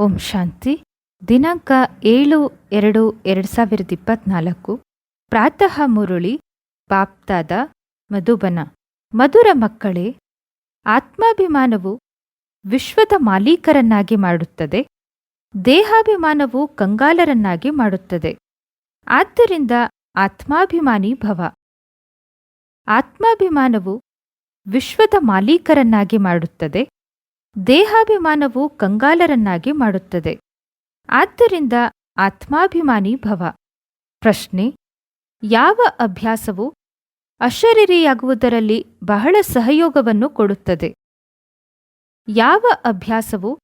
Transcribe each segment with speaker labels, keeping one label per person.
Speaker 1: ಓಂ ಶಾಂತಿ. ದಿನಾಂಕ ಏಳು ಎರಡು ಎರಡು ಸಾವಿರದ ಇಪ್ಪತ್ನಾಲ್ಕು. ಪ್ರಾತಃ ಮುರುಳಿ, ಬಾಪ್ತಾದ, ಮಧುಬನ. ಮಧುರ ಮಕ್ಕಳೇ, ಆತ್ಮಾಭಿಮಾನವು ವಿಶ್ವದ ಮಾಲೀಕರನ್ನಾಗಿ ಮಾಡುತ್ತದೆ. ದೇಹಾಭಿಮಾನವು ಕಂಗಾಲರನ್ನಾಗಿ ಮಾಡುತ್ತದೆ. ಆದ್ದರಿಂದ ಆತ್ಮಾಭಿಮಾನಿ ಭವ. ಆತ್ಮಾಭಿಮಾನವು ವಿಶ್ವದ ಮಾಲೀಕರನ್ನಾಗಿ ಮಾಡುತ್ತದೆ. ದೇಹಾಭಿಮಾನವು ಕಂಗಾಲರನ್ನಾಗಿ ಮಾಡುತ್ತದೆ. ಆದ್ದರಿಂದ ಆತ್ಮಾಭಿಮಾನಿ ಭವ. ಪ್ರಶ್ನೆ, ಯಾವ ಅಭ್ಯಾಸವು ಅಶರೀರಿಯಾಗುವುದರಲ್ಲಿ ಬಹಳ ಸಹಯೋಗವನ್ನು ಕೊಡುತ್ತದೆ? ಯಾವ ಅಭ್ಯಾಸವು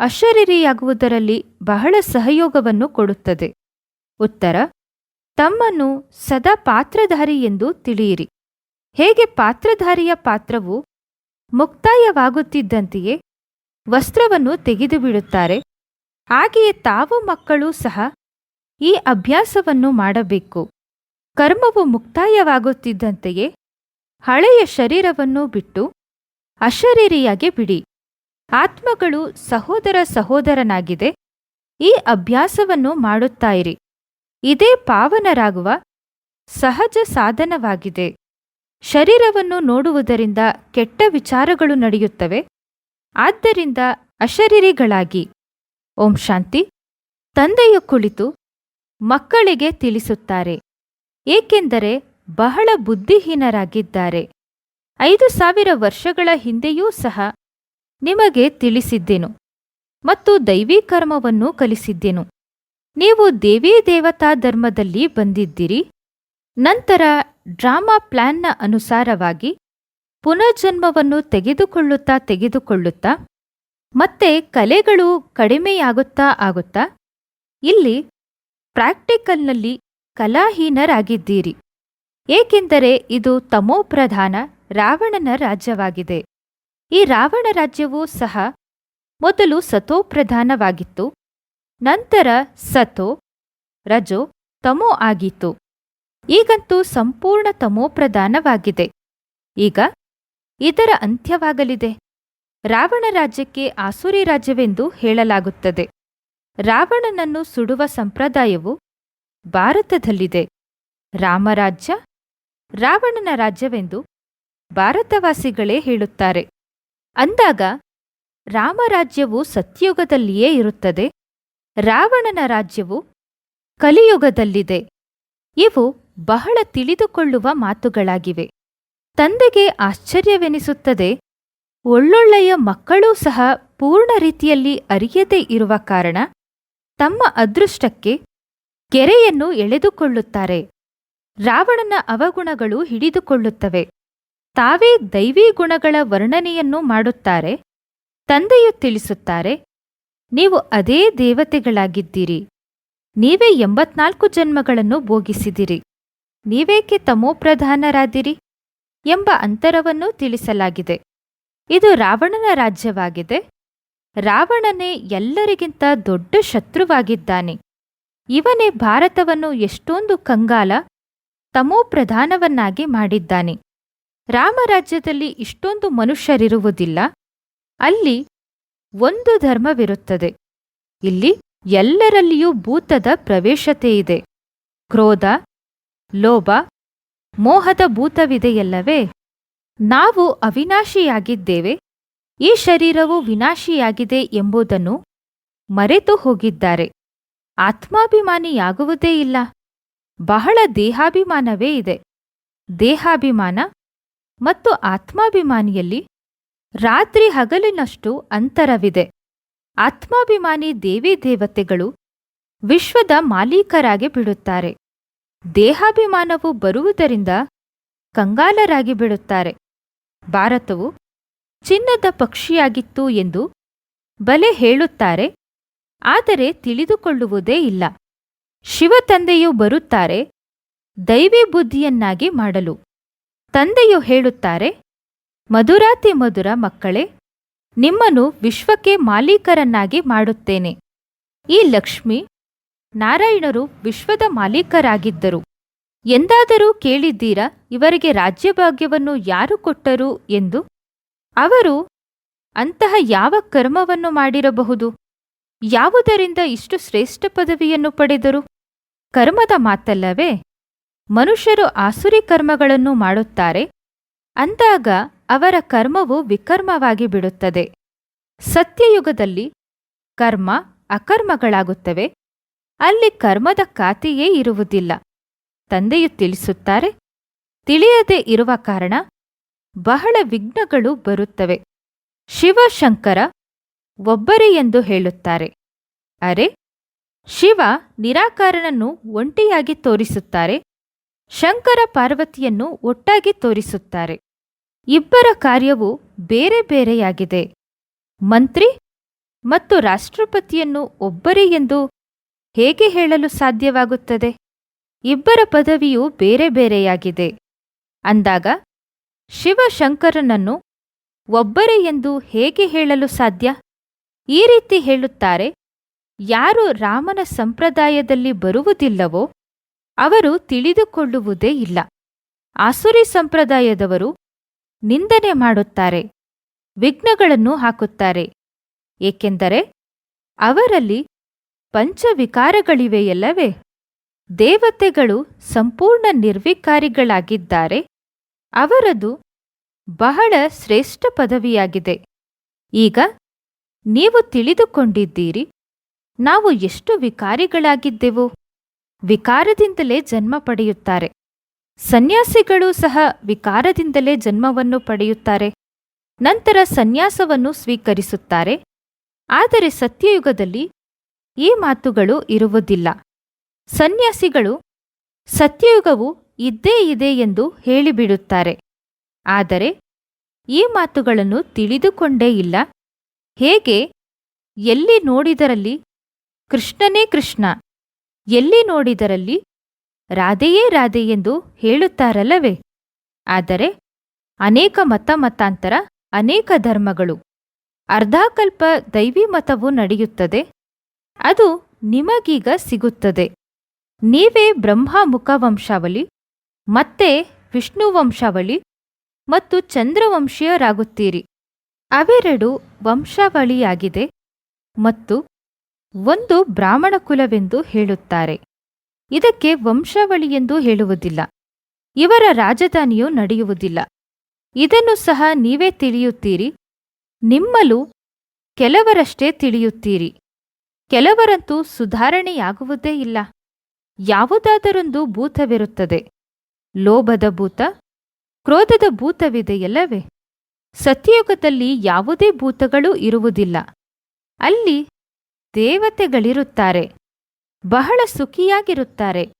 Speaker 1: ಅಶರೀರಿಯಾಗುವುದರಲ್ಲಿ ಬಹಳ ಸಹಯೋಗವನ್ನು ಕೊಡುತ್ತದೆ? ಉತ್ತರ, ತಮ್ಮನ್ನು ಸದಾ ಪಾತ್ರಧಾರಿ ಎಂದು ತಿಳಿಯಿರಿ. ಹೇಗೆ ಪಾತ್ರಧಾರಿಯ ಪಾತ್ರವು ಮುಕ್ತಾಯವಾಗುತ್ತಿದ್ದಂತೆಯೇ ವಸ್ತ್ರವನ್ನು ತೆಗೆದುಬಿಡುತ್ತಾರೆ. ಹಾಗೆಯೇ ತಾವು ಮಕ್ಕಳು ಸಹ ಈ ಅಭ್ಯಾಸವನ್ನು ಮಾಡಬೇಕು. ಕರ್ಮವು ಮುಕ್ತಾಯವಾಗುತ್ತಿದ್ದಂತೆಯೇ ಹಳೆಯ ಶರೀರವನ್ನು ಬಿಟ್ಟು ಅಶರೀರಿಯಾಗಿ ಬಿಡಿ. ಆತ್ಮಗಳು ಸಹೋದರ ಸಹೋದರನಾಗಿದೆ. ಈ ಅಭ್ಯಾಸವನ್ನು ಮಾಡುತ್ತಾಯಿರಿ. ಇದೇ ಪಾವನರಾಗುವ ಸಹಜ ಸಾಧನವಾಗಿದೆ. ಶರೀರವನ್ನು ನೋಡುವುದರಿಂದ ಕೆಟ್ಟ ವಿಚಾರಗಳು ನಡೆಯುತ್ತವೆ. ಆದ್ದರಿಂದ ಅಶರೀರಿಗಳಾಗಿ. ಓಂ ಶಾಂತಿ. ತಂದೆಯು ಕುಳಿತು ಮಕ್ಕಳಿಗೆ ತಿಳಿಸುತ್ತಾರೆ. ಏಕೆಂದರೆ ಬಹಳ ಬುದ್ಧಿಹೀನರಾಗಿದ್ದಾರೆ. ಐದು ಸಾವಿರ ವರ್ಷಗಳ ಹಿಂದೆಯೂ ಸಹ ನಿಮಗೆ ತಿಳಿಸಿದ್ದೆನು ಮತ್ತು ದೈವೀ ಕರ್ಮವನ್ನು ಕಲಿಸಿದ್ದೆನು. ನೀವು ದೇವೀ ದೇವತಾ ಧರ್ಮದಲ್ಲಿ ಬಂದಿದ್ದಿರಿ. ನಂತರ ಡ್ರಾಮಾ ಪ್ಲಾನ್ನ ಅನುಸಾರವಾಗಿ ಪುನರ್ಜನ್ಮವನ್ನು ತೆಗೆದುಕೊಳ್ಳುತ್ತಾ ತೆಗೆದುಕೊಳ್ಳುತ್ತಾ ಮತ್ತೆ ಕಲೆಗಳು ಕಡಿಮೆಯಾಗುತ್ತಾ ಆಗುತ್ತಾ ಇಲ್ಲಿ ಪ್ರಾಕ್ಟಿಕಲ್ನಲ್ಲಿ ಕಲಾಹೀನರಾಗಿದ್ದೀರಿ. ಏಕೆಂದರೆ ಇದು ತಮೋಪ್ರಧಾನ ರಾವಣನ ರಾಜ್ಯವಾಗಿದೆ. ಈ ರಾವಣ ರಾಜ್ಯವೂ ಸಹ ಮೊದಲು ಸತೋಪ್ರಧಾನವಾಗಿತ್ತು ನಂತರ ಸತೋ, ರಜೋ, ತಮೋ ಆಗಿತ್ತು. ಈಗಂತೂ ಸಂಪೂರ್ಣ ತಮೋಪ್ರಧಾನವಾಗಿದೆ. ಈಗ ಇದರ ಅಂತ್ಯವಾಗಲಿದೆ. ರಾವಣ ರಾಜ್ಯಕ್ಕೆ ಆಸುರಿ ರಾಜ್ಯವೆಂದು ಹೇಳಲಾಗುತ್ತದೆ. ರಾವಣನನ್ನು ಸುಡುವ ಸಂಪ್ರದಾಯವು ಭಾರತದಲ್ಲಿದೆ. ರಾಮರಾಜ್ಯ ರಾವಣನ ರಾಜ್ಯವೆಂದು ಭಾರತವಾಸಿಗಳೇ ಹೇಳುತ್ತಾರೆ. ಅಂದಾಗ ರಾಮರಾಜ್ಯವು ಸತ್ಯುಗದಲ್ಲಿಯೇ ಇರುತ್ತದೆ. ರಾವಣನ ರಾಜ್ಯವು ಕಲಿಯುಗದಲ್ಲಿದೆ. ಇವು ಬಹಳ ತಿಳಿದುಕೊಳ್ಳುವ ಮಾತುಗಳಾಗಿವೆ. ತಂದೆಗೆ ಆಶ್ಚರ್ಯವೆನಿಸುತ್ತದೆ, ಒಳ್ಳೊಳ್ಳೆಯ ಮಕ್ಕಳೂ ಸಹ ಪೂರ್ಣ ರೀತಿಯಲ್ಲಿ ಅರಿಯದೇ ಇರುವ ಕಾರಣ ತಮ್ಮ ಅದೃಷ್ಟಕ್ಕೆ ಗೆರೆಯನ್ನು ಎಳೆದುಕೊಳ್ಳುತ್ತಾರೆ. ರಾವಣನ ಅವಗುಣಗಳು ಹಿಡಿದುಕೊಳ್ಳುತ್ತವೆ. ತಾವೇ ದೈವೀ ಗುಣಗಳ ವರ್ಣನೆಯನ್ನು ಮಾಡುತ್ತಾರೆ. ತಂದೆಯು ತಿಳಿಸುತ್ತಾರೆ, ನೀವು ಅದೇ ದೇವತೆಗಳಾಗಿದ್ದೀರಿ. ನೀವೇ ಎಂಬತ್ನಾಲ್ಕು ಜನ್ಮಗಳನ್ನು ಭೋಗಿಸಿದಿರಿ. ನೀವೇಕೆ ತಮೋಪ್ರಧಾನರಾದಿರಿ ಎಂಬ ಅಂತರವನ್ನು ತಿಳಿಸಲಾಗಿದೆ. ಇದು ರಾವಣನ ರಾಜ್ಯವಾಗಿದೆ. ರಾವಣನೇ ಎಲ್ಲರಿಗಿಂತ ದೊಡ್ಡ ಶತ್ರುವಾಗಿದ್ದಾನೆ. ಇವನೇ ಭಾರತವನ್ನು ಎಷ್ಟೊಂದು ಕಂಗಾಲ ತಮೋಪ್ರಧಾನವನ್ನಾಗಿ ಮಾಡಿದ್ದಾನೆ. ರಾಮರಾಜ್ಯದಲ್ಲಿ ಇಷ್ಟೊಂದು ಮನುಷ್ಯರಿರುವುದಿಲ್ಲ. ಅಲ್ಲಿ ಒಂದು ಧರ್ಮವಿರುತ್ತದೆ. ಇಲ್ಲಿ ಎಲ್ಲರಲ್ಲಿಯೂ ಭೂತದ ಪ್ರವೇಶತೆಯಿದೆ. ಕ್ರೋಧ ಲೋಭ, ಮೋಹದ ಭೂತವಿದೆಯಲ್ಲವೇ? ನಾವು ಅವಿನಾಶಿಯಾಗಿದ್ದೇವೆ, ಈ ಶರೀರವು ವಿನಾಶಿಯಾಗಿದೆ ಎಂಬುದನ್ನು ಮರೆತು ಹೋಗಿದ್ದಾರೆ. ಆತ್ಮಾಭಿಮಾನಿಯಾಗುವುದೇ ಇಲ್ಲ. ಬಹಳ ದೇಹಾಭಿಮಾನವೇ ಇದೆ. ದೇಹಾಭಿಮಾನ ಮತ್ತು ಆತ್ಮಾಭಿಮಾನಿಯಲ್ಲಿ ರಾತ್ರಿ ಹಗಲಿನಷ್ಟು ಅಂತರವಿದೆ. ಆತ್ಮಾಭಿಮಾನಿ ದೇವಿ ದೇವತೆಗಳು ವಿಶ್ವದ ಮಾಲೀಕರಾಗಿ ಬಿಡುತ್ತಾರೆ. ದೇಹಾಭಿಮಾನವು ಬರುವುದರಿಂದ ಕಂಗಾಲರಾಗಿ ಬಿಡುತ್ತಾರೆ ಭಾರತವು ಚಿನ್ನದ ಪಕ್ಷಿಯಾಗಿತ್ತು ಎಂದು ಬಲೆ ಹೇಳುತ್ತಾರೆ, ಆದರೆ ತಿಳಿದುಕೊಳ್ಳುವುದೇ ಇಲ್ಲ. ಶಿವ ತಂದೆಯು ಬರುತ್ತಾರೆ, ದೈವಿ ಬುದ್ಧಿಯನ್ನಾಗಿ ಮಾಡಲು. ತಂದೆಯು ಹೇಳುತ್ತಾರೆ, ಮಧುರಾತಿ ಮಧುರ ಮಕ್ಕಳೇ, ನಿಮ್ಮನ್ನು ವಿಶ್ವಕ್ಕೆ ಮಾಲೀಕರನ್ನಾಗಿ ಮಾಡುತ್ತೇನೆ. ಈ ಲಕ್ಷ್ಮಿ ನಾರಾಯಣರು ವಿಶ್ವದ ಮಾಲೀಕರಾಗಿದ್ದರು. ಎಂದಾದರೂ ಕೇಳಿದ್ದೀರಾ, ಇವರಿಗೆ ರಾಜ್ಯಭಾಗ್ಯವನ್ನು ಯಾರು ಕೊಟ್ಟರು ಎಂದು? ಅವರು, ಅಂತಹ ಯಾವ ಕರ್ಮವನ್ನು ಮಾಡಿರಬಹುದು? ಯಾವುದರಿಂದ ಇಷ್ಟು ಶ್ರೇಷ್ಠ ಪದವಿಯನ್ನು ಪಡೆದರು? ಕರ್ಮದ ಮಾತಲ್ಲವೇ? ಮನುಷ್ಯರು ಆಸುರಿ ಕರ್ಮಗಳನ್ನು ಮಾಡುತ್ತಾರೆ, ಅಂದಾಗ ಅವರ ಕರ್ಮವು ವಿಕರ್ಮವಾಗಿ ಬಿಡುತ್ತದೆ. ಸತ್ಯಯುಗದಲ್ಲಿ ಕರ್ಮ ಅಕರ್ಮಗಳಾಗುತ್ತವೆ ಅಲ್ಲಿ ಕರ್ಮದ ಖಾತೆಯೇ ಇರುವುದಿಲ್ಲ. ತಂದೆಯು ತಿಳಿಸುತ್ತಾರೆ, ತಿಳಿಯದೆ ಇರುವ ಕಾರಣ ಬಹಳ ವಿಘ್ನಗಳು ಬರುತ್ತವೆ. ಶಿವಶಂಕರ ಒಬ್ಬರೇ ಎಂದು ಹೇಳುತ್ತಾರೆ. ಅರೆ, ಶಿವ ನಿರಾಕಾರನನ್ನು ಒಂಟಿಯಾಗಿ ತೋರಿಸುತ್ತಾರೆ, ಶಂಕರ ಪಾರ್ವತಿಯನ್ನು ಒಟ್ಟಾಗಿ ತೋರಿಸುತ್ತಾರೆ. ಇಬ್ಬರ ಕಾರ್ಯವು ಬೇರೆ ಬೇರೆಯಾಗಿದೆ. ಮಂತ್ರಿ ಮತ್ತು ರಾಷ್ಟ್ರಪತಿಯನ್ನು ಒಬ್ಬರೇ ಎಂದು ಹೇಗೆ ಹೇಳಲು ಸಾಧ್ಯವಾಗುತ್ತದೆ? ಇಬ್ಬರ ಪದವಿಯು ಬೇರೆ ಬೇರೆಯಾಗಿದೆ. ಅಂದಾಗ, ಶಿವಶಂಕರನನ್ನು ಒಬ್ಬರೇ ಎಂದು ಹೇಗೆ ಹೇಳಲು ಸಾಧ್ಯ? ಈ ರೀತಿ ಹೇಳುತ್ತಾರೆ, ಯಾರು ರಾಮನ ಸಂಪ್ರದಾಯದಲ್ಲಿ ಬರುವುದಿಲ್ಲವೋ ಅವರು ತಿಳಿದುಕೊಳ್ಳುವುದೇ ಇಲ್ಲ. ಆಸುರಿ ಸಂಪ್ರದಾಯದವರು ನಿಂದನೆ ಮಾಡುತ್ತಾರೆ, ವಿಘ್ನಗಳನ್ನು ಹಾಕುತ್ತಾರೆ. ಏಕೆಂದರೆ ಅವರಲ್ಲಿ ಪಂಚವಿಕಾರಗಳಿವೆಯಲ್ಲವೇ? ದೇವತೆಗಳು ಸಂಪೂರ್ಣ ನಿರ್ವಿಕಾರಿಗಳಾಗಿದ್ದಾರೆ. ಅವರದು ಬಹಳ ಶ್ರೇಷ್ಠ ಪದವಿಯಾಗಿದೆ. ಈಗ ನೀವು ತಿಳಿದುಕೊಂಡಿದ್ದೀರಿ, ನಾವು ಎಷ್ಟು ವಿಕಾರಿಗಳಾಗಿದ್ದೆವು? ವಿಕಾರದಿಂದಲೇ ಜನ್ಮ ಪಡೆಯುತ್ತಾರೆ. ಸನ್ಯಾಸಿಗಳು ಸಹ ವಿಕಾರದಿಂದಲೇ ಜನ್ಮವನ್ನು ಪಡೆಯುತ್ತಾರೆ. ನಂತರ ಸನ್ಯಾಸವನ್ನು ಸ್ವೀಕರಿಸುತ್ತಾರೆ. ಆದರೆ ಸತ್ಯಯುಗದಲ್ಲಿ ಈ ಮಾತುಗಳು ಇರುವುದಿಲ್ಲ. ಸನ್ಯಾಸಿಗಳು ಸತ್ಯಯುಗವು ಇದ್ದೇ ಇದೆ ಎಂದು ಹೇಳಿಬಿಡುತ್ತಾರೆ. ಆದರೆ ಈ ಮಾತುಗಳನ್ನು ತಿಳಿದುಕೊಂಡೇ ಇಲ್ಲ. ಹೇಗೆ? ಎಲ್ಲಿ ನೋಡಿದರಲ್ಲಿ ಕೃಷ್ಣನೇ ಕೃಷ್ಣ, ಎಲ್ಲಿ ನೋಡಿದರಲ್ಲಿ ರಾಧೆಯೇ ರಾಧೆ ಎಂದು ಹೇಳುತ್ತಾರಲ್ಲವೇ? ಆದರೆ ಅನೇಕ ಮತ ಮತಾಂತರ, ಅನೇಕ ಧರ್ಮಗಳು, ಅರ್ಧಾಕಲ್ಪ ದೈವಿ ಮತವು ನಡೆಯುತ್ತದೆ. ಅದು ನಿಮಗೀಗ ಸಿಗುತ್ತದೆ. ನೀವೇ ಬ್ರಹ್ಮ ಮುಖವಂಶಾವಳಿ ಮತ್ತೆ ವಿಷ್ಣು ವಂಶಾವಳಿ ಮತ್ತು ಚಂದ್ರವಂಶೀಯರಾಗುತ್ತೀರಿ ಅವೆರಡು ವಂಶಾವಳಿಯಾಗಿದೆ ಮತ್ತು ಒಂದು ಬ್ರಾಹ್ಮಣ ಕುಲವೆಂದು ಹೇಳುತ್ತಾರೆ. ಇದಕ್ಕೆ ವಂಶಾವಳಿ ಎಂದು ಹೇಳುವುದಿಲ್ಲ. ಇವರ ರಾಜಧಾನಿಯು ನಡೆಯುವುದಿಲ್ಲ. ಇದನ್ನು ಸಹ ನೀವೇ ತಿಳಿಯುತ್ತೀರಿ. ನಿಮ್ಮಲ್ಲೂ ಕೆಲವರಷ್ಟೇ ತಿಳಿಯುತ್ತೀರಿ. ಕೆಲವರಂತೂ ಸುಧಾರಣೆಯಾಗುವುದೇ ಇಲ್ಲ. ಯಾವುದಾದರೊಂದು ಭೂತವಿರುತ್ತದೆ. ಲೋಭದ ಭೂತ, ಕ್ರೋಧದ ಭೂತವಿದೆಯಲ್ಲವೇ? ಸತ್ಯಯುಗದಲ್ಲಿ ಯಾವುದೇ ಭೂತಗಳು ಇರುವುದಿಲ್ಲ. ಅಲ್ಲಿ ದೇವತೆಗಳಿರುತ್ತಾರೆ. ಬಹಳ ಸುಖಿಯಾಗಿರುತ್ತಾರೆ.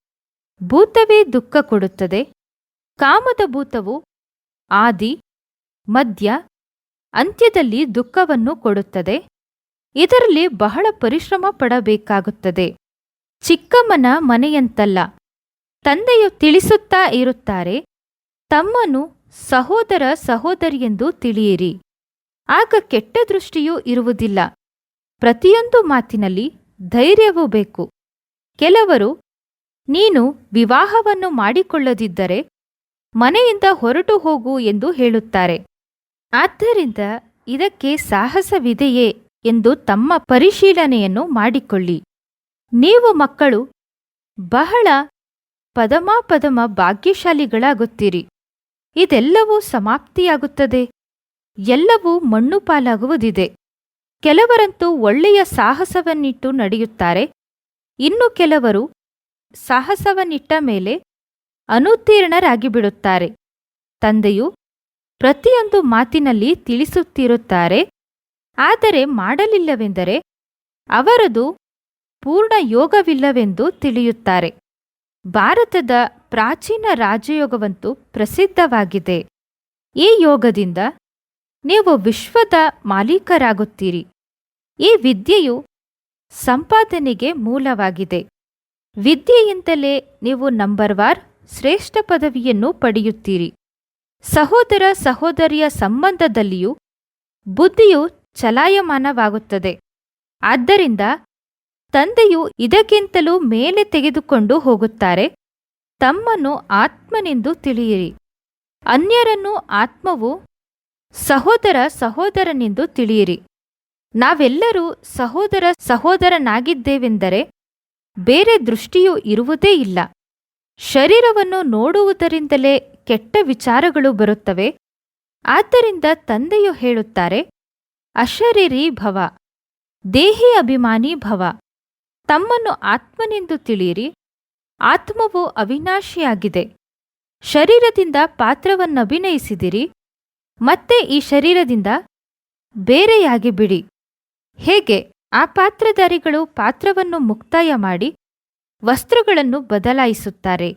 Speaker 1: ಭೂತವೇ ದುಃಖ ಕೊಡುತ್ತದೆ. ಕಾಮದ ಭೂತವು ಆದಿ, ಮಧ್ಯ, ಅಂತ್ಯದಲ್ಲಿ ದುಃಖವನ್ನು ಕೊಡುತ್ತದೆ. ಇದರಲ್ಲಿ ಬಹಳ ಪರಿಶ್ರಮ ಪಡಬೇಕಾಗುತ್ತದೆ. ಚಿಕ್ಕಮ್ಮನ ಮನೆಯಂತಲ್ಲ. ತಂದೆಯು ತಿಳಿಸುತ್ತಾ ಇರುತ್ತಾರೆ ತಮ್ಮನು ಸಹೋದರ ಸಹೋದರಿಯೆಂದು ತಿಳಿಯಿರಿ. ಆಗ ಕೆಟ್ಟ ದೃಷ್ಟಿಯೂ ಇರುವುದಿಲ್ಲ. ಪ್ರತಿಯೊಂದು ಮಾತಿನಲ್ಲಿ ಧೈರ್ಯವೂ ಬೇಕು. ಕೆಲವರು, ನೀನು ವಿವಾಹವನ್ನು ಮಾಡಿಕೊಳ್ಳದಿದ್ದರೆ ಮನೆಯಿಂದ ಹೊರಟು ಹೋಗು ಎಂದು ಹೇಳುತ್ತಾರೆ. ಆದ್ದರಿಂದ ಇದಕ್ಕೆ ಸಾಹಸವಿದೆಯೇ? ಎಂದು ತಮ್ಮ ಪರಿಶೀಲನೆಯನ್ನು ಮಾಡಿಕೊಳ್ಳಿ. ನೀವು ಮಕ್ಕಳು, ಬಹಳ ಪದಮಾಪದಮ ಭಾಗ್ಯಶಾಲಿಗಳಾಗುತ್ತೀರಿ. ಇದೆಲ್ಲವೂ ಸಮಾಪ್ತಿಯಾಗುತ್ತದೆ. ಎಲ್ಲವೂ ಮಣ್ಣು ಪಾಲಾಗುವುದಿದೆ. ಕೆಲವರಂತೂ ಒಳ್ಳೆಯ ಸಾಹಸವನ್ನಿಟ್ಟು ನಡೆಯುತ್ತಾರೆ. ಇನ್ನು ಕೆಲವರು ಸಾಹಸವನ್ನಿಟ್ಟ ಮೇಲೆ ಅನುತ್ತೀರ್ಣರಾಗಿ ಬಿಡುತ್ತಾರೆ ತಂದೆಯು ಪ್ರತಿಯೊಂದು ಮಾತಿನಲ್ಲಿ ತಿಳಿಸುತ್ತಿರುತ್ತಾರೆ. ಆದರೆ ಮಾಡಲಿಲ್ಲವೆಂದರೆ ಅವರದು ಪೂರ್ಣ ಯೋಗವಿಲ್ಲವೆಂದು ತಿಳಿಯುತ್ತಾರೆ. ಭಾರತದ ಪ್ರಾಚೀನ ರಾಜಯೋಗವಂತೂ ಪ್ರಸಿದ್ಧವಾಗಿದೆ. ಈ ಯೋಗದಿಂದ ನೀವು ವಿಶ್ವದ ಮಾಲೀಕರಾಗುತ್ತೀರಿ. ಈ ವಿದ್ಯೆಯು ಸಂಪಾದನೆಗೆ ಮೂಲವಾಗಿದೆ. ವಿದ್ಯೆಯಿಂದಲೇ ನೀವು ನಂಬರ್ ವಾರ್ ಶ್ರೇಷ್ಠ ಪದವಿಯನ್ನು ಪಡೆಯುತ್ತೀರಿ. ಸಹೋದರ ಸಹೋದರಿಯ ಸಂಬಂಧದಲ್ಲಿಯೂ ಬುದ್ಧಿಯು ಚಲಾಯಮಾನವಾಗುತ್ತದೆ. ಆದ್ದರಿಂದ ತಂದೆಯು ಇದಕ್ಕಿಂತಲೂ ಮೇಲೆ ತೆಗೆದುಕೊಂಡು ಹೋಗುತ್ತಾರೆ. ತಮ್ಮನ್ನು ಆತ್ಮನೆಂದು ತಿಳಿಯಿರಿ. ಅನ್ಯರನ್ನು ಆತ್ಮವು ಸಹೋದರ ಸಹೋದರನೆಂದು ತಿಳಿಯಿರಿ. ನಾವೆಲ್ಲರೂ ಸಹೋದರ ಸಹೋದರನಾಗಿದ್ದೇವೆಂದರೆ ಬೇರೆ ದೃಷ್ಟಿಯೂ ಇರುವುದೇ ಇಲ್ಲ. ಶರೀರವನ್ನು ನೋಡುವುದರಿಂದಲೇ ಕೆಟ್ಟ ವಿಚಾರಗಳು ಬರುತ್ತವೆ. ಆದ್ದರಿಂದ ತಂದೆಯು ಹೇಳುತ್ತಾರೆ ಅಶರೀರಿ ಭವ, ದೇಹಿ ಅಭಿಮಾನಿ ಭವ. ತಮ್ಮನ್ನು ಆತ್ಮನೆಂದು ತಿಳಿಯಿರಿ, ಆತ್ಮವು ಅವಿನಾಶಿಯಾಗಿದೆ. ಶರೀರದಿಂದ ಪಾತ್ರವನ್ನಭಿನಯಿಸಿದಿರಿ, ಮತ್ತೆ ಈ ಶರೀರದಿಂದ ಬೇರೆಯಾಗಿ ಬಿಡಿ ಹೇಗೆ? ಆ ಪಾತ್ರಧಾರಿಗಳು ಪಾತ್ರವನ್ನು ಮುಕ್ತಾಯ ಮಾಡಿ ವಸ್ತ್ರಗಳನ್ನು ಬದಲಾಯಿಸುತ್ತಾರೆ.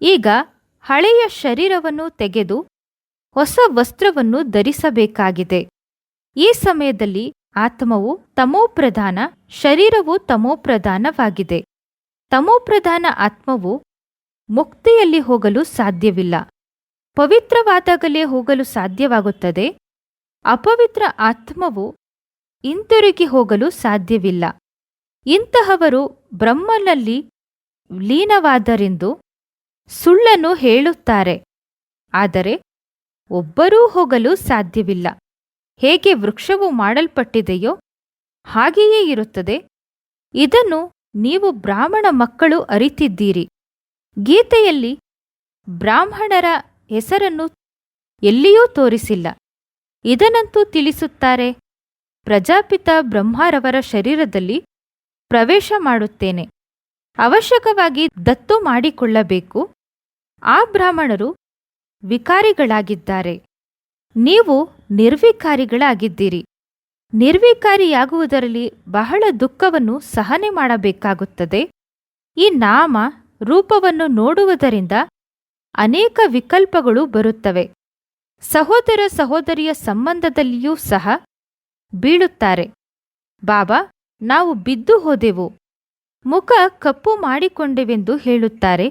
Speaker 1: ಈಗ ಹಳೆಯ ಶರೀರವನ್ನು ತೆಗೆದು ಹೊಸ ವಸ್ತ್ರವನ್ನು ಧರಿಸಬೇಕಾಗಿದೆ. ಈ ಸಮಯದಲ್ಲಿ ಆತ್ಮವು ತಮೋಪ್ರಧಾನ, ಶರೀರವು ತಮೋಪ್ರಧಾನವಾಗಿದೆ. ತಮೋಪ್ರಧಾನ ಆತ್ಮವು ಮುಕ್ತಿಯಲ್ಲಿ ಹೋಗಲು ಸಾಧ್ಯವಿಲ್ಲ. ಪವಿತ್ರವಾದಾಗಲೇ ಹೋಗಲು ಸಾಧ್ಯವಾಗುತ್ತದೆ. ಅಪವಿತ್ರ ಆತ್ಮವು ಹಿಂತಿರುಗಿ ಹೋಗಲು ಸಾಧ್ಯವಿಲ್ಲ. ಇಂತಹವರು ಬ್ರಹ್ಮನಲ್ಲಿ ಲೀನವಾದರೆಂದು ಸುಳ್ಳನ್ನು ಹೇಳುತ್ತಾರೆ. ಆದರೆ ಒಬ್ಬರೂ ಹೋಗಲು ಸಾಧ್ಯವಿಲ್ಲ. ಹೇಗೆ ವೃಕ್ಷವು ಮಾಡಲ್ಪಟ್ಟಿದೆಯೋ ಹಾಗೆಯೇ ಇರುತ್ತದೆ. ಇದನ್ನು ನೀವು ಬ್ರಾಹ್ಮಣ ಮಕ್ಕಳು ಅರಿತಿದ್ದೀರಿ. ಗೀತೆಯಲ್ಲಿ ಬ್ರಾಹ್ಮಣರ ಹೆಸರನ್ನು ಎಲ್ಲಿಯೂ ತೋರಿಸಿಲ್ಲ. ಇದನ್ನಂತೂ ತಿಳಿಸುತ್ತಾರೆ, ಪ್ರಜಾಪಿತ ಬ್ರಹ್ಮರವರ ಶರೀರದಲ್ಲಿ ಪ್ರವೇಶ ಮಾಡುತ್ತೇನೆ. ಅವಶ್ಯಕವಾಗಿ ದತ್ತು ಮಾಡಿಕೊಳ್ಳಬೇಕು. ಆ ಬ್ರಾಹ್ಮಣರು ವಿಕಾರಿಗಳಾಗಿದ್ದಾರೆ. ನೀವು ನಿರ್ವಿಕಾರಿಗಳಾಗಿದ್ದೀರಿ. ನಿರ್ವಿಕಾರಿಯಾಗುವುದರಲ್ಲಿ ಬಹಳ ದುಃಖವನ್ನು ಸಹನೆ ಮಾಡಬೇಕಾಗುತ್ತದೆ. ಈ ನಾಮ ರೂಪವನ್ನು ನೋಡುವುದರಿಂದ ಅನೇಕ ವಿಕಲ್ಪಗಳು ಬರುತ್ತವೆ. ಸಹೋದರ ಸಹೋದರಿಯ ಸಂಬಂಧದಲ್ಲಿಯೂ ಸಹ ಬೀಳುತ್ತಾರೆ. ಬಾಬಾ, ನಾವು ಬಿದ್ದು ಹೋದೆವು. ಮುಖ ಕಪ್ಪು ಮಾಡಿಕೊಂಡೆವೆಂದು ಹೇಳುತ್ತಾರೆ.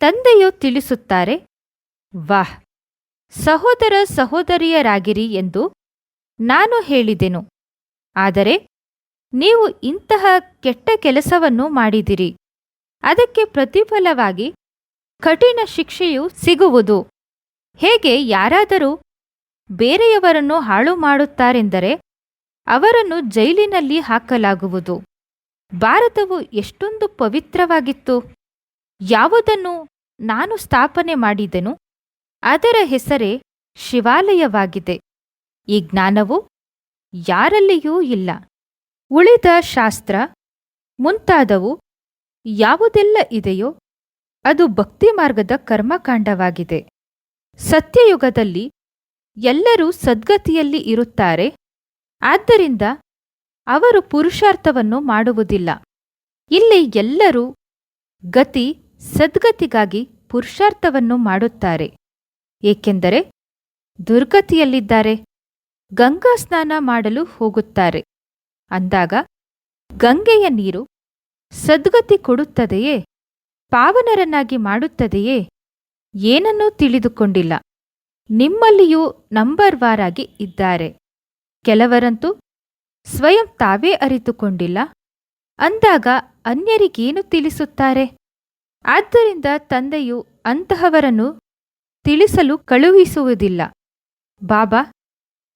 Speaker 1: ತಂದೆಯು ತಿಳಿಸುತ್ತಾರೆ, ವಾಹ್ ಸಹೋದರ ಸಹೋದರಿಯರಾಗಿರಿ ಎಂದು ನಾನು ಹೇಳಿದೆನು. ಆದರೆ ನೀವು ಇಂತಹ ಕೆಟ್ಟ ಕೆಲಸವನ್ನು ಮಾಡಿದಿರಿ. ಅದಕ್ಕೆ ಪ್ರತಿಫಲವಾಗಿ ಕಠಿಣ ಶಿಕ್ಷೆಯು ಸಿಗುವುದು. ಹೇಗೆ ಯಾರಾದರೂ ಬೇರೆಯವರನ್ನು ಹಾಳು ಮಾಡುತ್ತಾರೆಂದರೆ ಅವರನ್ನು ಜೈಲಿನಲ್ಲಿ ಹಾಕಲಾಗುವುದು. ಭಾರತವು ಎಷ್ಟೊಂದು ಪವಿತ್ರವಾಗಿತ್ತು. ಯಾವುದನ್ನು ನಾನು ಸ್ಥಾಪನೆ ಮಾಡಿದೆನು? ಅದರ ಹೆಸರೇ ಶಿವಾಲಯವಾಗಿದೆ. ಈ ಜ್ಞಾನವು ಯಾರಲ್ಲಿಯೂ ಇಲ್ಲ. ಉಳಿದ ಶಾಸ್ತ್ರ ಮುಂತಾದವು ಯಾವುದೆಲ್ಲ ಇದೆಯೋ ಅದು ಭಕ್ತಿ ಮಾರ್ಗದ ಕರ್ಮಕಾಂಡವಾಗಿದೆ. ಸತ್ಯಯುಗದಲ್ಲಿ ಎಲ್ಲರೂ ಸದ್ಗತಿಯಲ್ಲಿ ಇರುತ್ತಾರೆ. ಆದ್ದರಿಂದ ಅವರು ಪುರುಷಾರ್ಥವನ್ನು ಮಾಡುವುದಿಲ್ಲ. ಇಲ್ಲಿ ಎಲ್ಲರೂ ಗತಿ, ಸದ್ಗತಿಗಾಗಿ ಪುರುಷಾರ್ಥವನ್ನು ಮಾಡುತ್ತಾರೆ. ಏಕೆಂದರೆ ದುರ್ಗತಿಯಲ್ಲಿದ್ದಾರೆ. ಗಂಗಾ ಸ್ನಾನ ಮಾಡಲು ಹೋಗುತ್ತಾರೆ. ಅಂದಾಗ ಗಂಗೆಯ ನೀರು ಸದ್ಗತಿ ಕೊಡುತ್ತದೆಯೇ? ಪಾವನರನ್ನಾಗಿ ಮಾಡುತ್ತದೆಯೇ? ಏನನ್ನೂ ತಿಳಿದುಕೊಂಡಿಲ್ಲ. ನಿಮ್ಮಲ್ಲಿಯೂ ನಂಬರ್ ವಾರಾಗಿ ಇದ್ದಾರೆ. ಕೆಲವರಂತೂ ಸ್ವಯಂ ತಾವೇ ಅರಿತುಕೊಂಡಿಲ್ಲ. ಅಂದಾಗ ಅನ್ಯರಿಗೇನು ತಿಳಿಸುತ್ತಾರೆ? ಆದ್ದರಿಂದ ತಂದೆಯು ಅಂತಹವರನ್ನು ತಿಳಿಸಲು ಕಳುಹಿಸುವುದಿಲ್ಲ. ಬಾಬಾ,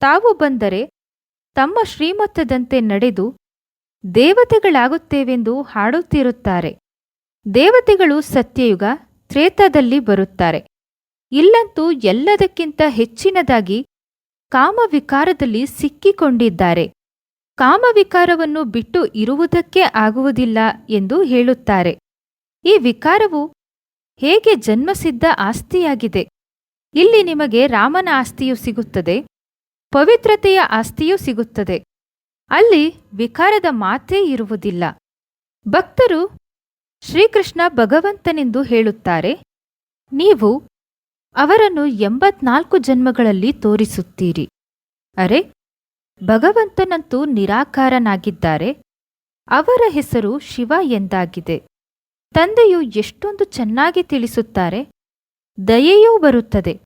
Speaker 1: ತಾವು ಬಂದರೆ ತಮ್ಮ ಶ್ರೀಮತದಂತೆ ನಡೆದು ದೇವತೆಗಳಾಗುತ್ತೇವೆಂದು ಹಾಡುತ್ತಿರುತ್ತಾರೆ. ದೇವತೆಗಳು ಸತ್ಯಯುಗ ತ್ರೇತದಲ್ಲಿ ಬರುತ್ತಾರೆ. ಇಲ್ಲಂತೂ ಎಲ್ಲದಕ್ಕಿಂತ ಹೆಚ್ಚಿನದಾಗಿ ಕಾಮವಿಕಾರದಲ್ಲಿ ಸಿಕ್ಕಿಕೊಂಡಿದ್ದಾರೆ. ಕಾಮವಿಕಾರವನ್ನು ಬಿಟ್ಟು ಇರುವುದಕ್ಕೆ ಆಗುವುದಿಲ್ಲ ಎಂದು ಹೇಳುತ್ತಾರೆ. ಈ ವಿಕಾರವು ಹೇಗೆ ಜನ್ಮಸಿದ್ಧ ಆಸ್ತಿಯಾಗಿದೆ? ಇಲ್ಲಿ ನಿಮಗೆ ರಾಮನ ಆಸ್ತಿಯು ಸಿಗುತ್ತದೆ, ಪವಿತ್ರತೆಯ ಆಸ್ತಿಯೂ ಸಿಗುತ್ತದೆ. ಅಲ್ಲಿ ವಿಕಾರದ ಮಾತೇ ಇರುವುದಿಲ್ಲ. ಭಕ್ತರು ಶ್ರೀಕೃಷ್ಣ ಭಗವಂತನೆಂದು ಹೇಳುತ್ತಾರೆ, ನೀವು ಅವರನ್ನು ಎಂಬತ್ನಾಲ್ಕು ಜನ್ಮಗಳಲ್ಲಿ ತೋರಿಸುತ್ತೀರಿ. ಅರೆ, ಭಗವಂತನಂತೂ ನಿರಾಕಾರನಾಗಿದ್ದಾರೆ, ಅವರ ಹೆಸರು ಶಿವ ಎಂದಾಗಿದೆ. ತಂದೆಯು ಎಷ್ಟೊಂದು ಚೆನ್ನಾಗಿ ತಿಳಿಸುತ್ತಾರೆ ದಯೆಯೂ ಬರುತ್ತದೆ.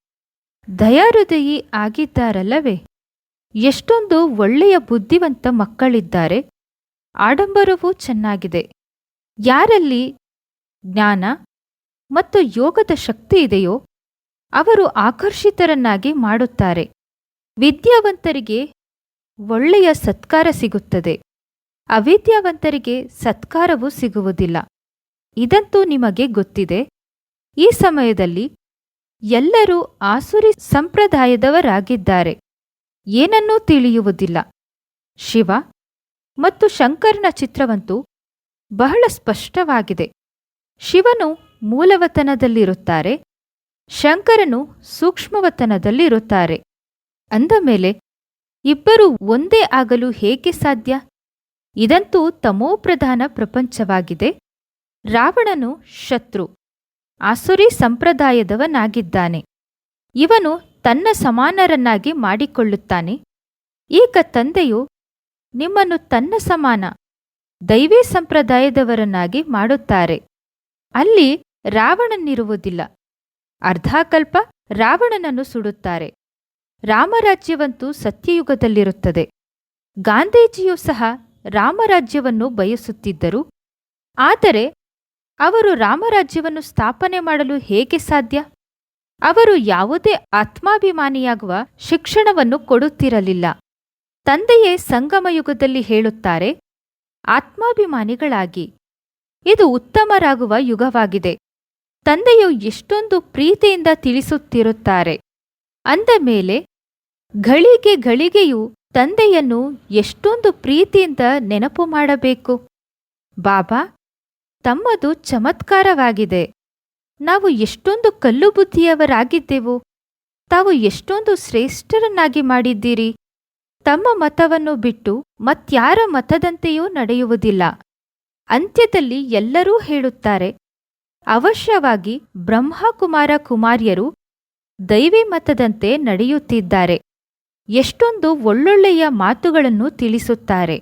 Speaker 1: ದಯಾಹೃದಯಿ ಆಗಿದ್ದಾರಲ್ಲವೇ? ಎಷ್ಟೊಂದು ಒಳ್ಳೆಯ ಬುದ್ಧಿವಂತ ಮಕ್ಕಳಿದ್ದಾರೆ. ಆಡಂಬರವೂ ಚೆನ್ನಾಗಿದೆ. ಯಾರಲ್ಲಿ ಜ್ಞಾನ ಮತ್ತು ಯೋಗದ ಶಕ್ತಿ ಇದೆಯೋ, ಅವರು ಆಕರ್ಷಿತರನ್ನಾಗಿ ಮಾಡುತ್ತಾರೆ. ವಿದ್ಯಾವಂತರಿಗೆ ಒಳ್ಳೆಯ ಸತ್ಕಾರ ಸಿಗುತ್ತದೆ. ಅವಿದ್ಯಾವಂತರಿಗೆ ಸತ್ಕಾರವೂ ಸಿಗುವುದಿಲ್ಲ. ಇದಂತೂ ನಿಮಗೆ ಗೊತ್ತಿದೆ. ಈ ಸಮಯದಲ್ಲಿ ಎಲ್ಲರೂ ಆಸುರಿ ಸಂಪ್ರದಾಯದವರಾಗಿದ್ದಾರೆ. ಏನನ್ನೂ ತಿಳಿಯುವುದಿಲ್ಲ. ಶಿವ ಮತ್ತು ಶಂಕರನ ಚಿತ್ರವಂತೂ ಬಹಳ ಸ್ಪಷ್ಟವಾಗಿದೆ. ಶಿವನು ಮೂಲವತನದಲ್ಲಿರುತ್ತಾರೆ, ಶಂಕರನು ಸೂಕ್ಷ್ಮವತನದಲ್ಲಿರುತ್ತಾರೆ. ಅಂದ ಮೇಲೆ, ಇಬ್ಬರು ಒಂದೇ ಆಗಲು ಹೇಗೆ ಸಾಧ್ಯ? ಇದಂತೂ ತಮೋಪ್ರಧಾನ ಪ್ರಪಂಚವಾಗಿದೆ. ರಾವಣನು ಶತ್ರು. ಆಸುರಿ ಸಂಪ್ರದಾಯದವನಾಗಿದ್ದಾನೆ. ಇವನು ತನ್ನ ಸಮಾನರನ್ನಾಗಿ ಮಾಡಿಕೊಳ್ಳುತ್ತಾನೆ. ಈಗ ತಂದೆಯು ನಿಮ್ಮನ್ನು ತನ್ನ ಸಮಾನ, ದೈವೀ ಸಂಪ್ರದಾಯದವರನ್ನಾಗಿ ಮಾಡುತ್ತಾರೆ. ಅಲ್ಲಿ ರಾವಣನಿರುವುದಿಲ್ಲ. ಅರ್ಧಾಕಲ್ಪ ರಾವಣನನ್ನು ಸುಡುತ್ತಾರೆ. ರಾಮರಾಜ್ಯವಂತೂ ಸತ್ಯಯುಗದಲ್ಲಿರುತ್ತದೆ. ಗಾಂಧೀಜಿಯೂ ಸಹ ರಾಮರಾಜ್ಯವನ್ನು ಬಯಸುತ್ತಿದ್ದರು. ಆದರೆ ಅವರು ರಾಮರಾಜ್ಯವನ್ನು ಸ್ಥಾಪನೆ ಮಾಡಲು ಹೇಗೆ ಸಾಧ್ಯ? ಅವರು ಯಾವುದೇ ಆತ್ಮಾಭಿಮಾನಿಯಾಗುವ ಶಿಕ್ಷಣವನ್ನು ಕೊಡುತ್ತಿರಲಿಲ್ಲ. ತಂದೆಯೇ ಸಂಗಮಯುಗದಲ್ಲಿ ಹೇಳುತ್ತಾರೆ, ಆತ್ಮಾಭಿಮಾನಿಗಳಾಗಿ, ಇದು ಉತ್ತಮರಾಗುವ ಯುಗವಾಗಿದೆ. ತಂದೆಯು ಎಷ್ಟೊಂದು ಪ್ರೀತಿಯಿಂದ ತಿಳಿಸುತ್ತಿರುತ್ತಾರೆ. ಅಂದ ಮೇಲೆ ಗಳಿಗೆ ಘಳಿಗೆಯು ತಂದೆಯನ್ನು ಎಷ್ಟೊಂದು ಪ್ರೀತಿಯಿಂದ ನೆನಪು ಮಾಡಬೇಕು. ಬಾಬಾ ತಮ್ಮದು ಚಮತ್ಕಾರವಾಗಿದೆ. ನಾವು ಎಷ್ಟೊಂದು ಕಲ್ಲು ಬುದ್ಧಿಯವರಾಗಿದ್ದೆವು ತಾವು ಎಷ್ಟೊಂದು ಶ್ರೇಷ್ಠರನ್ನಾಗಿ ಮಾಡಿದ್ದೀರಿ. ತಮ್ಮ ಮತವನ್ನು ಬಿಟ್ಟು ಮತ್ಯಾರ ಮತದಂತೆಯೂ ನಡೆಯುವುದಿಲ್ಲ. ಅಂತ್ಯದಲ್ಲಿ ಎಲ್ಲರೂ ಹೇಳುತ್ತಾರೆ, ಅವಶ್ಯವಾಗಿ ಬ್ರಹ್ಮಕುಮಾರ ಕುಮಾರ್ಯರು ದೈವಿ ಮತದಂತೆ ನಡೆಯುತ್ತಿದ್ದಾರೆ. ಎಷ್ಟೊಂದು ಒಳ್ಳೊಳ್ಳೆಯ ಮಾತುಗಳನ್ನು ತಿಳಿಸುತ್ತಾರೆ.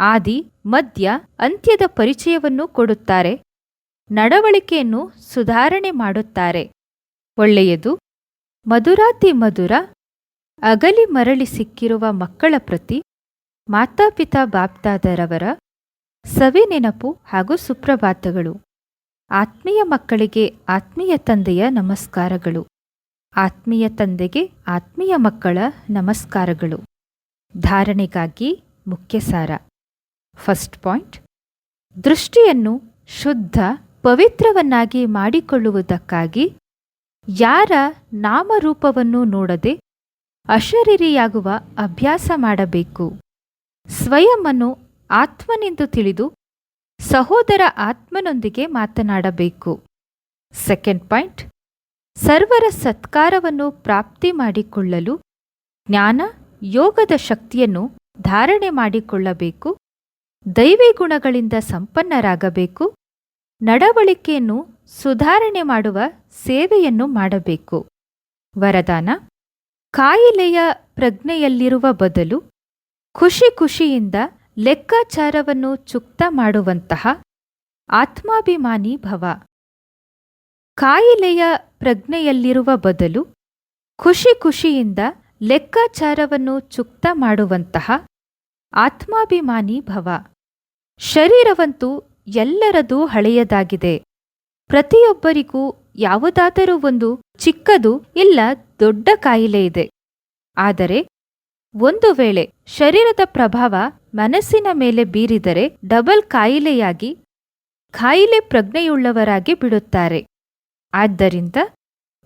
Speaker 1: ಆದಿ ಮಧ್ಯ ಅಂತ್ಯದ ಪರಿಚಯವನ್ನು ಕೊಡುತ್ತಾರೆ. ನಡವಳಿಕೆಯನ್ನು ಸುಧಾರಣೆ ಮಾಡುತ್ತಾರೆ. ಒಳ್ಳೆಯದು, ಮಧುರಾತಿ ಮಧುರ, ಅಗಲಿ ಮರಳಿ ಸಿಕ್ಕಿರುವ ಮಕ್ಕಳ ಪ್ರತಿ ಮಾತಾಪಿತಾ ಬಾಪ್ತಾದರವರ ಸವಿ ನೆನಪು ಹಾಗೂ ಸುಪ್ರಭಾತಗಳು. ಆತ್ಮೀಯ ಮಕ್ಕಳಿಗೆ ಆತ್ಮೀಯ ತಂದೆಯ ನಮಸ್ಕಾರಗಳು. ಆತ್ಮೀಯ ತಂದೆಗೆ ಆತ್ಮೀಯ ಮಕ್ಕಳ ನಮಸ್ಕಾರಗಳು. ಧಾರಣೆಗಾಗಿ ಮುಖ್ಯ ಸಾರ ಫಸ್ಟ್ ಪಾಯಿಂಟ್ ದೃಷ್ಟಿಯನ್ನು ಶುದ್ಧ, ಪವಿತ್ರವನ್ನಾಗಿ ಮಾಡಿಕೊಳ್ಳುವುದಕ್ಕಾಗಿ ಯಾರ ನಾಮರೂಪವನ್ನು ನೋಡದೆ ಅಶರೀರಿಯಾಗುವ ಅಭ್ಯಾಸ ಮಾಡಬೇಕು. ಸ್ವಯಂವನ್ನು ಆತ್ಮನೆಂದು ತಿಳಿದು ಸಹೋದರ ಆತ್ಮನೊಂದಿಗೆ ಮಾತನಾಡಬೇಕು. ಸೆಕೆಂಡ್ ಪಾಯಿಂಟ್ ಸರ್ವರ ಸತ್ಕಾರವನ್ನು ಪ್ರಾಪ್ತಿ ಮಾಡಿಕೊಳ್ಳಲು ಜ್ಞಾನ, ಯೋಗದ ಶಕ್ತಿಯನ್ನು ಧಾರಣೆ ಮಾಡಿಕೊಳ್ಳಬೇಕು. ದೈವಿ ಗುಣಗಳಿಂದ ಸಂಪನ್ನರಾಗಬೇಕು. ನಡವಳಿಕೆಯನ್ನು ಸುಧಾರಣೆ ಮಾಡುವ ಸೇವೆಯನ್ನು ಮಾಡಬೇಕು. ವರದಾನ, ಕಾಯಿಲೆಯ ಪ್ರಜ್ಞೆಯಲ್ಲಿರುವ ಬದಲು ಖುಷಿ ಖುಷಿಯಿಂದ ಲೆಕ್ಕಾಚಾರವನ್ನು ಚುಕ್ತ ಮಾಡುವಂತಹ ಆತ್ಮಾಭಿಮಾನಿ ಭವ. ಕಾಯಿಲೆಯ ಪ್ರಜ್ಞೆಯಲ್ಲಿರುವ ಬದಲು ಖುಷಿ ಖುಷಿಯಿಂದ ಲೆಕ್ಕಾಚಾರವನ್ನು ಚುಕ್ತ ಮಾಡುವಂತಹ ಆತ್ಮಾಭಿಮಾನಿ ಭವ. ಶರೀರವಂತೂ ಎಲ್ಲರದೂ ಹಳೆಯದಾಗಿದೆ. ಪ್ರತಿಯೊಬ್ಬರಿಗೂ ಯಾವುದಾದರೂ ಒಂದು ಚಿಕ್ಕದು ಇಲ್ಲ ದೊಡ್ಡ ಕಾಯಿಲೆ ಇದೆ. ಆದರೆ ಒಂದು ವೇಳೆ ಶರೀರದ ಪ್ರಭಾವ ಮನಸ್ಸಿನ ಮೇಲೆ ಬೀರಿದರೆ ಡಬಲ್ ಕಾಯಿಲೆಯಾಗಿ ಕಾಯಿಲೆ ಪ್ರಜ್ಞೆಯುಳ್ಳವರಾಗಿ ಬಿಡುತ್ತಾರೆ. ಆದ್ದರಿಂದ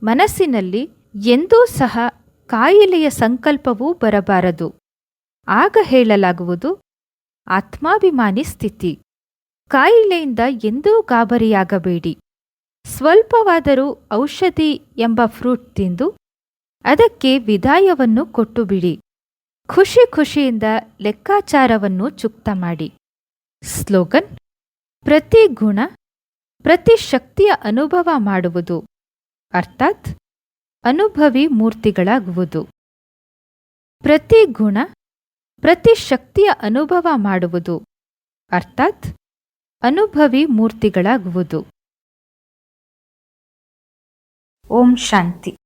Speaker 1: ಮನಸ್ಸಿನಲ್ಲಿ ಎಂದೂ ಸಹ ಕಾಯಿಲೆಯ ಸಂಕಲ್ಪವೂ ಬರಬಾರದು. ಆಗ ಹೇಳಲಾಗುವುದು, ಆತ್ಮಾಭಿಮಾನಿ ಸ್ಥಿತಿ. ಕಾಯಿಲೆಯಿಂದ ಎಂದೂ ಗಾಬರಿಯಾಗಬೇಡಿ. ಸ್ವಲ್ಪವಾದರೂ ಔಷಧಿ ಎಂಬ ಫ್ರೂಟ್ ತಿಂದು, ಅದಕ್ಕೆ ವಿದಾಯವನ್ನು ಕೊಟ್ಟುಬಿಡಿ. ಖುಷಿ ಖುಷಿಯಿಂದ ಲೆಕ್ಕಾಚಾರವನ್ನು ಚುಕ್ತ ಮಾಡಿ. ಸ್ಲೋಗನ್, ಪ್ರತಿ ಗುಣ, ಪ್ರತಿ ಶಕ್ತಿಯ ಅನುಭವ ಮಾಡುವುದು. ಅರ್ಥಾತ್, ಅನುಭವಿ ಮೂರ್ತಿಗಳಾಗುವುದು. ಪ್ರತಿ ಗುಣ ಪ್ರತಿ ಶಕ್ತಿಯ ಅನುಭವ ಮಾಡುವುದು. ಅರ್ಥಾತ್ ಅನುಭವಿ ಮೂರ್ತಿಗಳಾಗುವುದು. ಓಂ ಶಾಂತಿ.